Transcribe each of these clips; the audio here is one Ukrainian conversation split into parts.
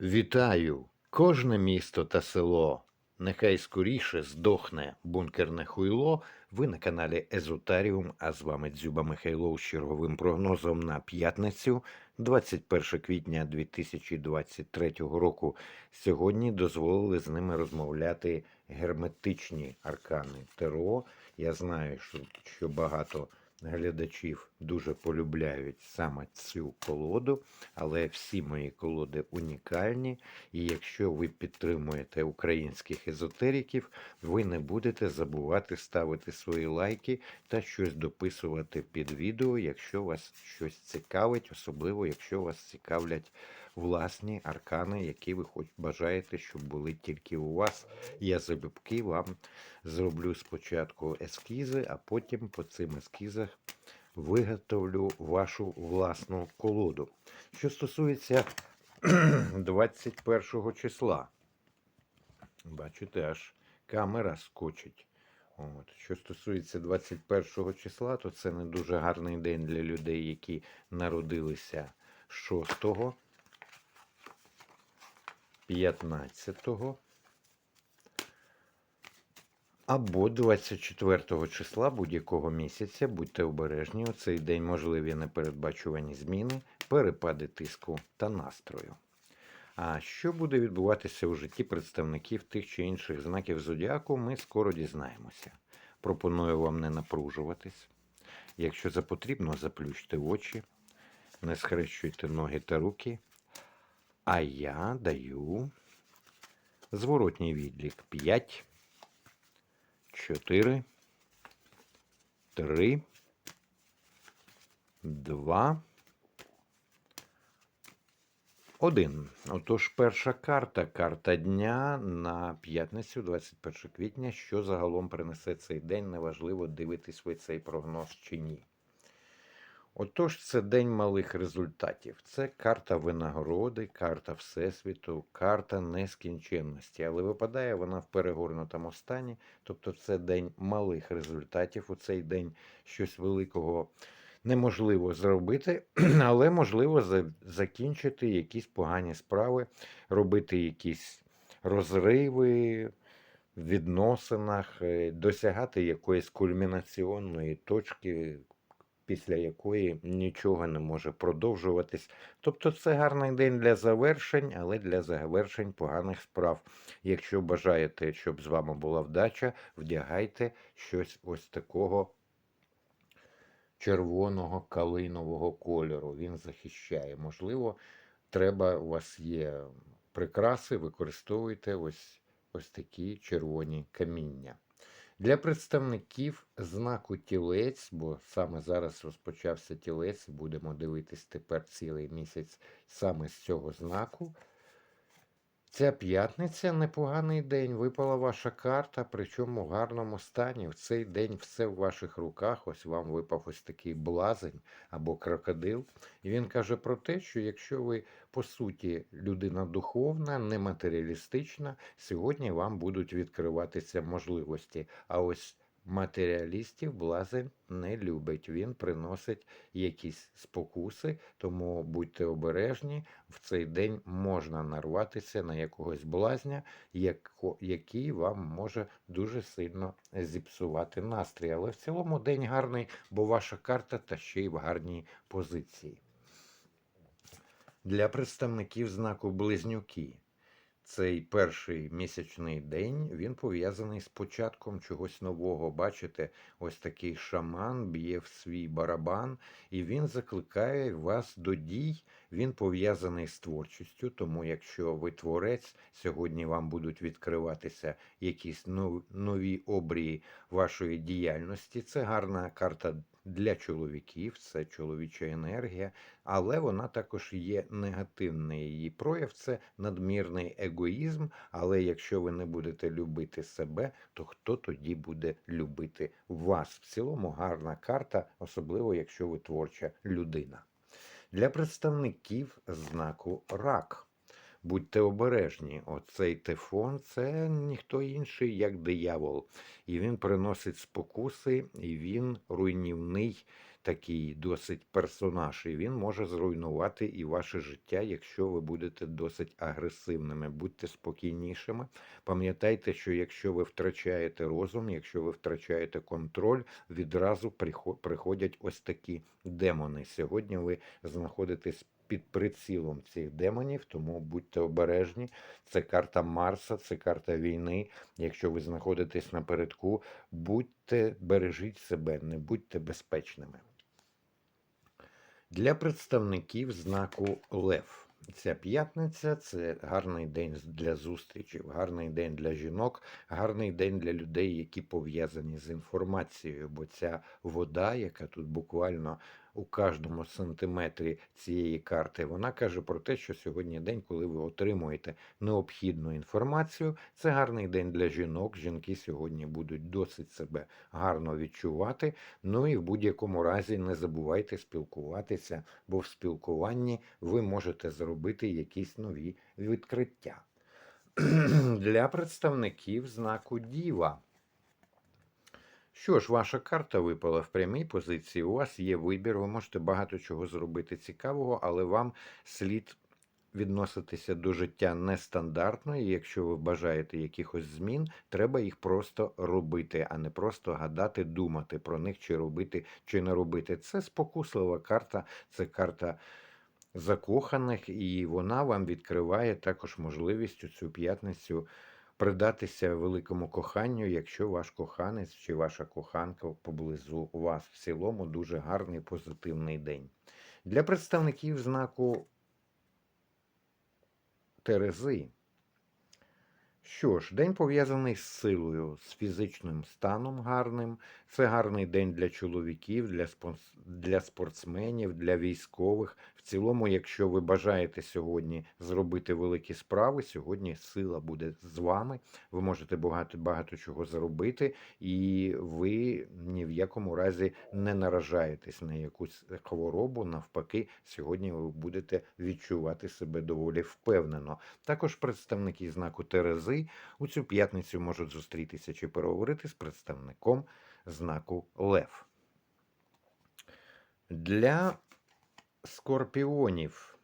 Вітаю! Кожне місто та село. Нехай скоріше здохне бункерне хуйло. Ви на каналі Езотаріум, а з вами Дзюба Михайлов з черговим прогнозом на п'ятницю, 21 квітня 2023 року. Сьогодні дозволили з ними розмовляти герметичні аркани ТРО. Я знаю, що, багато глядачів дуже полюбляють саме цю колоду, але всі мої колоди унікальні. І якщо ви підтримуєте українських езотериків, ви не будете забувати ставити свої лайки та щось дописувати під відео, якщо вас щось цікавить, особливо якщо вас цікавлять власні аркани, які ви хоч бажаєте, щоб були тільки у вас. Я залюбки вам зроблю спочатку ескізи, а потім по цим ескізах виготовлю вашу власну колоду. Що стосується 21 числа, бачите, аж камера скочить. От. Що стосується 21 числа, то це не дуже гарний день для людей, які народилися 6, 15 або 24 числа будь-якого місяця. Будьте обережні. У цей день можливі непередбачувані зміни, перепади тиску та настрою. А що буде відбуватися у житті представників тих чи інших знаків зодіаку, ми скоро дізнаємося. Пропоную вам не напружуватись. Якщо за потрібно, заплющте очі, не схрещуйте ноги та руки. А я даю зворотній відлік 5, 4, 3, 2, 1. Отож, перша карта, карта дня на п'ятницю, 21 квітня. Що загалом принесе цей день? Неважливо, дивитесь ви цей прогноз чи ні. Отож, це день малих результатів. Це карта винагороди, карта Всесвіту, карта нескінченності. Але випадає вона в перегорнутому стані. Тобто це день малих результатів. У цей день щось великого неможливо зробити, але можливо закінчити якісь погані справи, робити якісь розриви в відносинах, е, досягати якоїсь кульмінаціонної точки, після якої нічого не може продовжуватись. Тобто це гарний день для завершень, але для завершень поганих справ. Якщо бажаєте, щоб з вами була вдача, вдягайте щось ось такого червоного калинового кольору. Він захищає. Можливо, треба, у вас є прикраси, використовуйте ось, ось такі червоні каміння. Для представників знаку тілець, бо саме зараз розпочався тілець, будемо дивитись тепер цілий місяць саме з цього знаку. Ця п'ятниця непоганий день. Випала ваша карта, причому в гарному стані. В цей день все в ваших руках. Ось вам випав ось такий блазень або крокодил. І він каже про те, що якщо ви, по суті, людина духовна, нематеріалістична, сьогодні вам будуть відкриватися можливості. А ось матеріалістів блазень не любить. Він приносить якісь спокуси, тому будьте обережні. В цей день можна нарватися на якогось блазня, який вам може дуже сильно зіпсувати настрій. Але в цілому день гарний, бо ваша карта та ще й в гарній позиції. Для представників знаку Близнюки цей перший місячний день він пов'язаний з початком чогось нового. Бачите, ось такий шаман б'є в свій барабан, і він закликає вас до дій. Він пов'язаний з творчістю, тому якщо ви творець, сьогодні вам будуть відкриватися якісь нові обрії вашої діяльності. Це гарна карта для чоловіків, це чоловіча енергія, але вона також є негативний її прояв, це надмірний егоїзм. Але якщо ви не будете любити себе, то хто тоді буде любити вас? В цілому гарна карта, особливо якщо ви творча людина. Для представників знаку рак. Будьте обережні, оцей тефон це ніхто інший, як диявол. І він приносить спокуси, і він руйнівний такий досить персонаж, і він може зруйнувати і ваше життя, якщо ви будете досить агресивними. Будьте спокійнішими. Пам'ятайте, що якщо ви втрачаєте розум, якщо ви втрачаєте контроль, відразу прихо- приходять ось такі демони. Сьогодні ви знаходитесь під прицілом цих демонів, тому будьте обережні. Це карта Марса, це карта війни. Якщо ви знаходитесь напередку, будьте бережіть себе, не будьте безпечними. Для представників знаку Лев. Ця п'ятниця це гарний день для зустрічей, гарний день для жінок, гарний день для людей, які пов'язані з інформацією. Бо ця вода, яка тут буквально у кожному сантиметрі цієї карти, вона каже про те, що сьогодні день, коли ви отримуєте необхідну інформацію. Це гарний день для жінок. Жінки сьогодні будуть досить себе гарно відчувати. Ну і в будь-якому разі не забувайте спілкуватися, бо в спілкуванні ви можете зробити якісь нові відкриття. Для представників знаку Діва. Що ж, ваша карта випала в прямій позиції. У вас є вибір, ви можете багато чого зробити цікавого, але вам слід відноситися до життя нестандартно, і якщо ви бажаєте якихось змін, треба їх просто робити, а не просто гадати, думати про них, чи робити, чи не робити. Це спокуслива карта, це карта закоханих, і вона вам відкриває також можливість у цю п'ятницю придатися великому коханню, якщо ваш коханець чи ваша коханка поблизу вас. В цілому дуже гарний позитивний день. Для представників знаку Терези. Що ж, день пов'язаний з силою, з фізичним станом гарним. Це гарний день для чоловіків, для, спортсменів, для військових. Цілому, якщо ви бажаєте сьогодні зробити великі справи, сьогодні сила буде з вами. Ви можете багато, багато чого зробити, і ви ні в якому разі не наражаєтесь на якусь хворобу. Навпаки, сьогодні ви будете відчувати себе доволі впевнено. Також представники знаку Терези у цю п'ятницю можуть зустрітися чи переговорити з представником знаку Лев. Для скорпіонів.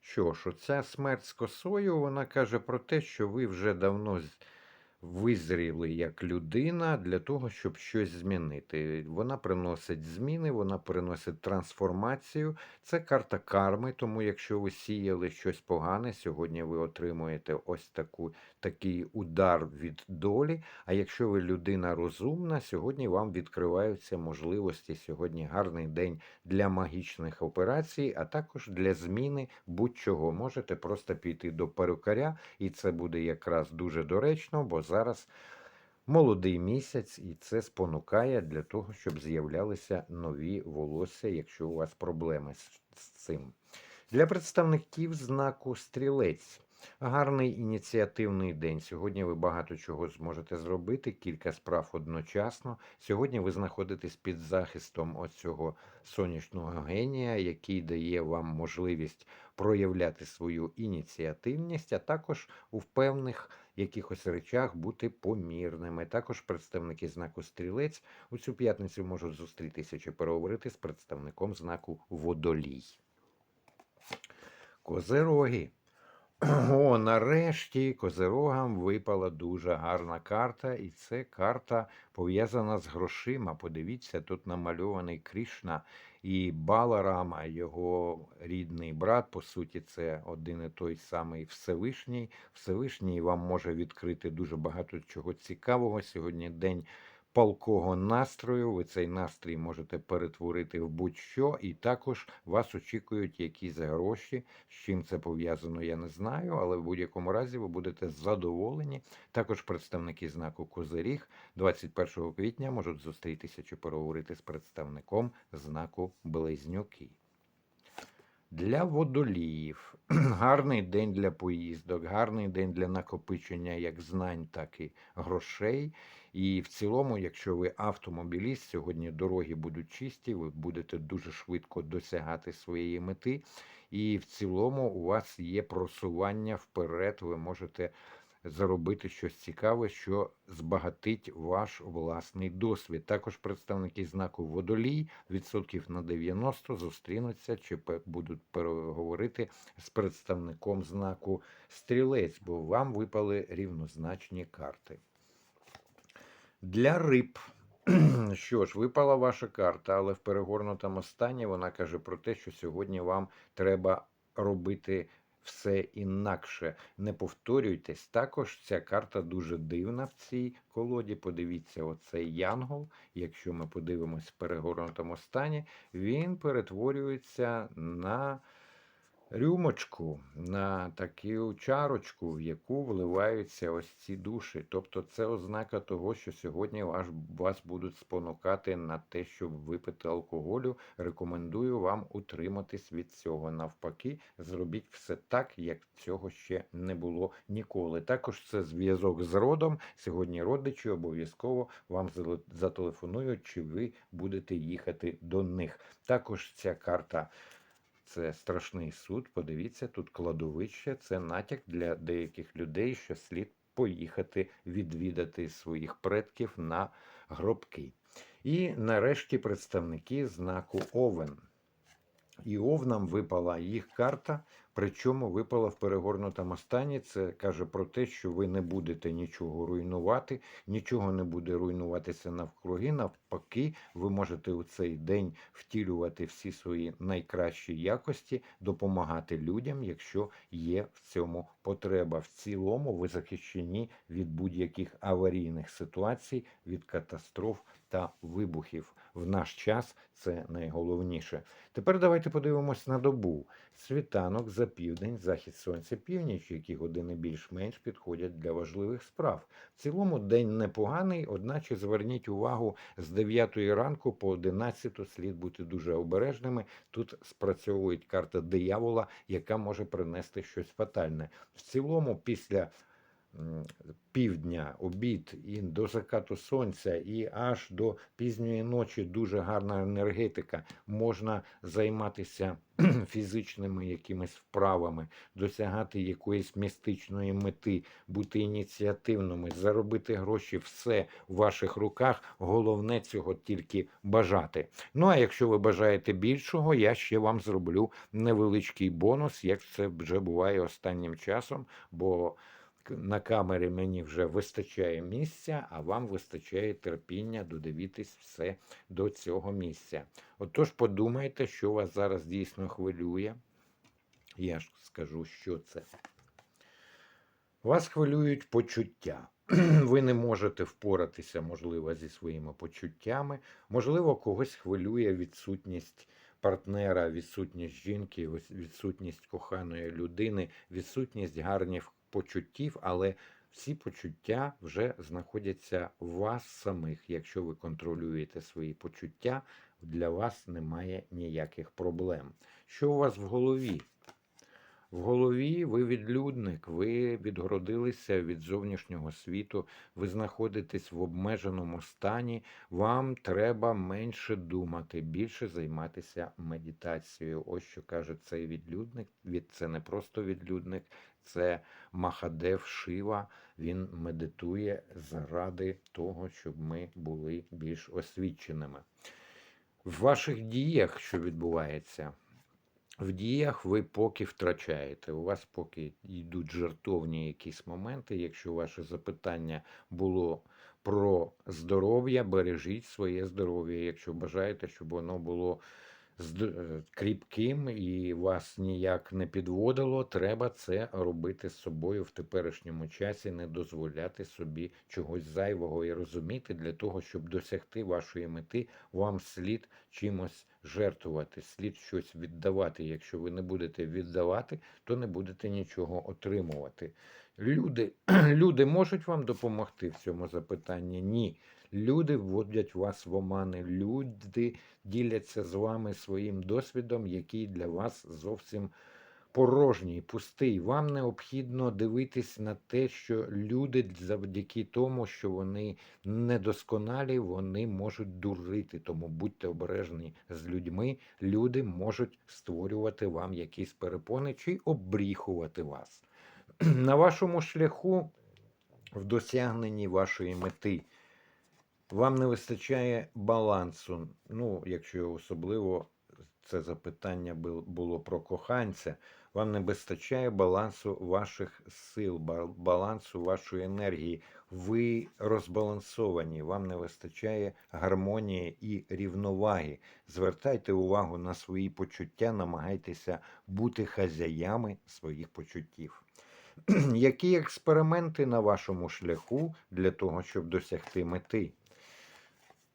Що ж, оця смерть з косою, вона каже про те, що ви вже давно визріли як людина для того, щоб щось змінити. Вона приносить зміни, вона приносить трансформацію. Це карта карми, тому якщо ви сіяли щось погане, сьогодні ви отримуєте ось таку, такий удар від долі. А якщо ви людина розумна, сьогодні вам відкриваються можливості. Сьогодні гарний день для магічних операцій, а також для зміни будь-чого. Можете просто піти до перукаря, і це буде якраз дуже доречно, бо зараз молодий місяць, і це спонукає для того, щоб з'являлися нові волосся, якщо у вас проблеми з, цим. Для представників знаку стрілець. Гарний ініціативний день. Сьогодні ви багато чого зможете зробити, кілька справ одночасно. Сьогодні ви знаходитесь під захистом оцього сонячного генія, який дає вам можливість проявляти свою ініціативність, а також у певних якихось речах бути помірними. Також представники знаку стрілець у цю п'ятницю можуть зустрітися чи переговорити з представником знаку водолій. Козероги. О, нарешті козирогам випала дуже гарна карта, і це карта пов'язана з грошима. Подивіться, тут намальований Крішна і Баларама, його рідний брат. По суті, це один і той самий Всевишній. Всевишній вам може відкрити дуже багато чого цікавого. Сьогодні день палкого настрою. Ви цей настрій можете перетворити в будь-що, і також вас очікують якісь гроші. З чим це пов'язано, я не знаю, але в будь-якому разі ви будете задоволені. Також представники знаку Козиріг 21 квітня можуть зустрітися чи переговорити з представником знаку Близнюки. Для водоліїв гарний день для поїздок, гарний день для накопичення як знань, так і грошей. І в цілому, якщо ви автомобіліст, сьогодні дороги будуть чисті, ви будете дуже швидко досягати своєї мети. І в цілому у вас є просування вперед, ви можете заробити щось цікаве, що збагатить ваш власний досвід. Також представники знаку водолій відсотків на 90 зустрінуться чи будуть переговорити з представником знаку стрілець, бо вам випали рівнозначні карти. Для риб. Що ж, випала ваша карта, але в перегорнутому стані вона каже про те, що сьогодні вам треба робити все інакше. Не повторюйтесь. Також ця карта дуже дивна в цій колоді. Подивіться, оцей янгол. Якщо ми подивимось в перегорнутому стані, він перетворюється на рюмочку, на таку чарочку, в яку вливаються ось ці душі. Тобто це ознака того, що сьогодні ваш, вас будуть спонукати на те, щоб випити алкоголю. Рекомендую вам утриматись від цього. Навпаки, зробіть все так, як цього ще не було ніколи. Також це зв'язок з родом. Сьогодні родичі обов'язково вам зателефонують, чи ви будете їхати до них. Також ця карта. Це страшний суд. Подивіться, тут кладовище. Це натяк для деяких людей, що слід поїхати відвідати своїх предків на гробки. І нарешті представники знаку Овен. І овнам випала їх карта, причому випала в перегорнутому стані. Це каже про те, що ви не будете нічого руйнувати, нічого не буде руйнуватися навкруги. Навпаки, ви можете у цей день втілювати всі свої найкращі якості, допомагати людям, якщо є в цьому потреба. В цілому ви захищені від будь-яких аварійних ситуацій, від катастроф та вибухів. В наш час це найголовніше. Тепер давайте подивимось на добу. Світанок за південь, захід сонця, північ, які години більш-менш підходять для важливих справ. В цілому день непоганий, одначе зверніть увагу з 9 ранку по 11 слід бути дуже обережними. Тут спрацьовує карта диявола, яка може принести щось фатальне. В цілому, після півдня, обід і до закату сонця, і аж до пізньої ночі дуже гарна енергетика. Можна займатися фізичними якимись вправами, досягати якоїсь містичної мети, бути ініціативними, заробити гроші, все в ваших руках. Головне цього тільки бажати. Ну а якщо ви бажаєте більшого, я ще вам зроблю невеличкий бонус, як це вже буває останнім часом, бо на камері мені вже вистачає місця, а вам вистачає терпіння додивитись все до цього місця. Отож, подумайте, що вас зараз дійсно хвилює. Я ж скажу, що це. Вас хвилюють почуття. Ви не можете впоратися, можливо, зі своїми почуттями. Можливо, когось хвилює відсутність партнера, відсутність жінки, відсутність коханої людини, відсутність гарних почуттів, але всі почуття вже знаходяться в вас самих. Якщо ви контролюєте свої почуття, для вас немає ніяких проблем. Що у вас в голові? В голові ви відлюдник, ви відгородилися від зовнішнього світу, ви знаходитесь в обмеженому стані, вам треба менше думати, більше займатися медитацією. Ось що каже цей відлюдник. Від це не просто відлюдник, це Махадев Шива. Він медитує заради того, щоб ми були більш освіченими. В ваших діях, що відбувається, в діях ви поки втрачаєте. У вас поки йдуть жартовні якісь моменти. Якщо ваше запитання було про здоров'я, бережіть своє здоров'я. Якщо бажаєте, щоб воно було кріпким і вас ніяк не підводило, треба це робити з собою в теперішньому часі, не дозволяти собі чогось зайвого і розуміти для того, щоб досягти вашої мети, вам слід чимось жертвувати, слід щось віддавати. Якщо ви не будете віддавати, то не будете нічого отримувати. Люди, люди можуть вам допомогти в цьому запитанні? Ні. Люди вводять вас в омани, люди діляться з вами своїм досвідом, який для вас зовсім порожній, пустий. Вам необхідно дивитись на те, що люди завдяки тому, що вони недосконалі, вони можуть дурити. Тому будьте обережні з людьми. Люди можуть створювати вам якісь перепони чи обріхувати вас. На вашому шляху в досягненні вашої мети. Вам не вистачає балансу. Ну, якщо особливо це запитання було про коханця, вам не вистачає балансу ваших сил, балансу вашої енергії. Ви розбалансовані, вам не вистачає гармонії і рівноваги. Звертайте увагу на свої почуття, намагайтеся бути хазяями своїх почуттів. Які експерименти на вашому шляху для того, щоб досягти мети?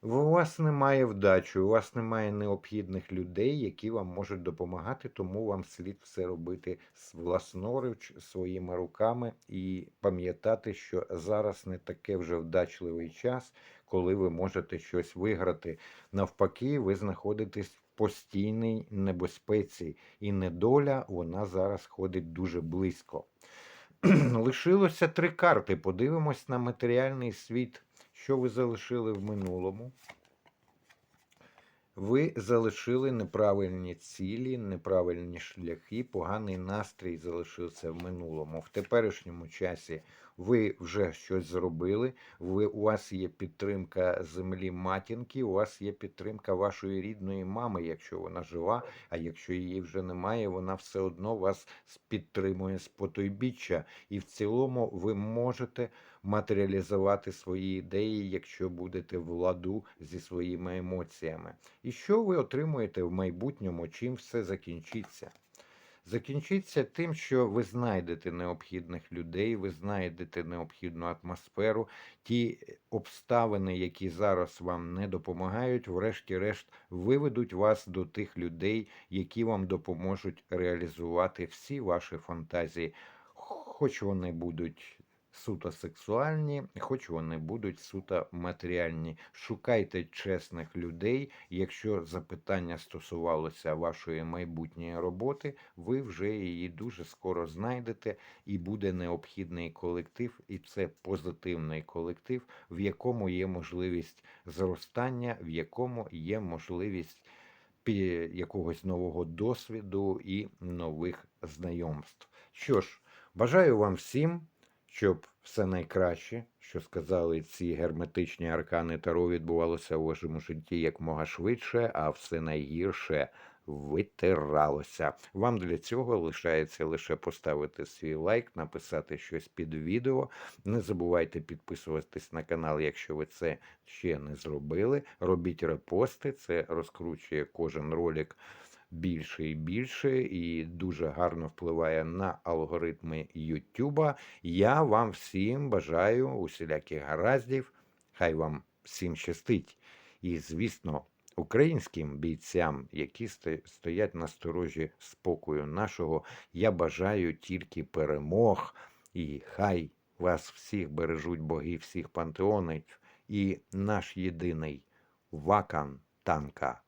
У вас немає вдачі, у вас немає необхідних людей, які вам можуть допомагати, тому вам слід все робити власноруч своїми руками і пам'ятати, що зараз не таке вже вдачливий час, коли ви можете щось виграти. Навпаки, ви знаходитесь в постійній небезпеці, і недоля вона зараз ходить дуже близько. Лишилося три карти. Подивимось на матеріальний світ. Що ви залишили в минулому? Ви залишили неправильні цілі, неправильні шляхи, поганий настрій залишився в минулому. В теперішньому часі ви вже щось зробили. Ви, у вас є підтримка землі матінки, у вас є підтримка вашої рідної мами, якщо вона жива, а якщо її вже немає, вона все одно вас підтримує з потойбіччя. І в цілому ви можете матеріалізувати свої ідеї, якщо будете в ладу зі своїми емоціями. І що ви отримуєте в майбутньому, чим все закінчиться? Закінчиться тим, що ви знайдете необхідних людей, ви знайдете необхідну атмосферу, ті обставини, які зараз вам не допомагають, врешті-решт виведуть вас до тих людей, які вам допоможуть реалізувати всі ваші фантазії, хоч вони будуть суто сексуальні, хоч вони будуть суто матеріальні. Шукайте чесних людей. Якщо запитання стосувалося вашої майбутньої роботи, ви вже її дуже скоро знайдете, і буде необхідний колектив, і це позитивний колектив, в якому є можливість зростання, в якому є можливість якогось нового досвіду і нових знайомств. Що ж, бажаю вам всім, щоб все найкраще, що сказали ці герметичні аркани Таро, відбувалося у вашому житті якмога швидше, а все найгірше витиралося. Вам для цього лишається лише поставити свій лайк, написати щось під відео. Не забувайте підписуватись на канал, якщо ви це ще не зробили. Робіть репости, це розкручує кожен ролик більше і більше, і дуже гарно впливає на алгоритми Ютуба. Я вам всім бажаю усіляких гараздів. Хай вам всім щастить. І, звісно, українським бійцям, які стоять на сторожі спокою нашого, я бажаю тільки перемог. І хай вас всіх бережуть боги всіх пантеонів, і наш єдиний вакан танка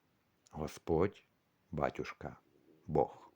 Господь, батюшка, Бог.